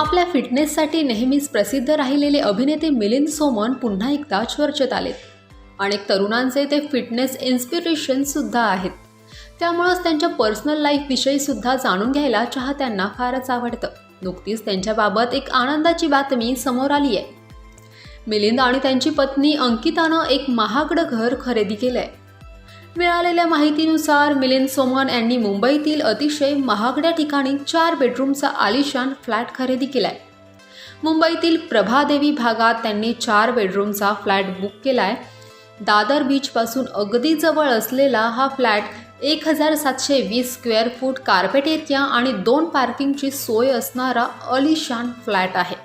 आपल्या फिटनेससाठी नेहमीच प्रसिद्ध राहिलेले अभिनेते मिलिंद सोमन पुन्हा एकदा चर्चेत आलेत. अनेक तरुणांचे ते फिटनेस इन्स्पिरेशन सुद्धा आहेत. त्यामुळंच त्यांच्या पर्सनल लाईफविषयी सुद्धा जाणून घ्यायला चाहत्यांना फारच आवडतं. नुकतीच त्यांच्याबाबत एक आनंदाची बातमी समोर आली आहे मिलिंद आणि त्यांची पत्नी अंकितानं एक महागडं घर खरेदी केलंय. मिळालेल्या माहितीनुसार मिलिंद सोमन यांनी मुंबईतील अतिशय महागड्या ठिकाणी चार बेडरूमचा आलिशान फ्लॅट खरेदी केलाय. मुंबईतील प्रभादेवी भागात त्यांनी चार बेडरूमचा फ्लॅट बुक केलाय. दादर बीचपासून अगदी जवळ असलेला हा फ्लॅट एक हजार सातशे वीस स्क्वेअर फूट कार्पेट एरिया आणि दोन पार्किंगची सोय असणारा अलिशान फ्लॅट आहे.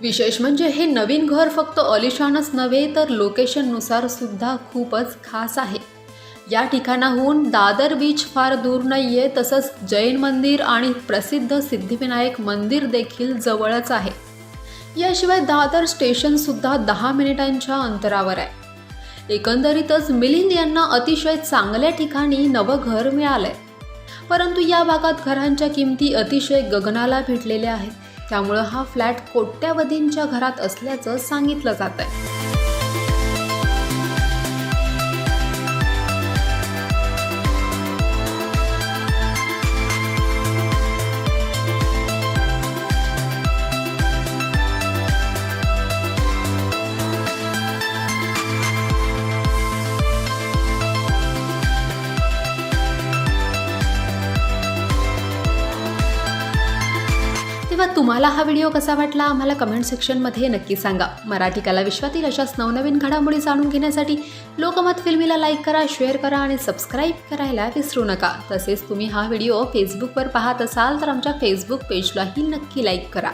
विशेष म्हणजे हे नवीन घर फक्त अलिशानच नव्हे तर लोकेशननुसार सुद्धा खूपच खास आहे. या ठिकाणाहून दादर बीच फार दूर नाही आहे तसंच जैन मंदिर आणि प्रसिद्ध सिद्धिविनायक मंदिर देखील जवळच आहे. याशिवाय दादर स्टेशनसुद्धा दहा मिनिटांच्या अंतरावर आहे. एकंदरीतच मिलिंद यांना अतिशय चांगल्या ठिकाणी नवं घर मिळालंय. परंतु या भागात घरांच्या किमती अतिशय गगनाला भेटलेल्या आहेत. त्यामुळं हा फ्लॅट कोट्यावधींच्या घरात असल्याचं सांगितलं जात आहे तेव्हा तुम्हाला हा व्हिडिओ कसा वाटला आम्हाला कमेंट सेक्शनमध्ये नक्की सांगा. मराठी कला विश्वातील अशाच नवनवीन घडामोडी जाणून घेण्यासाठी लोकमत फिल्मीला लाईक करा शेअर करा आणि सबस्क्राईब करायला विसरू नका. तसेच तुम्ही हा व्हिडिओ फेसबुकवर पाहत असाल तर आमच्या फेसबुक पेजलाही नक्की लाईक करा.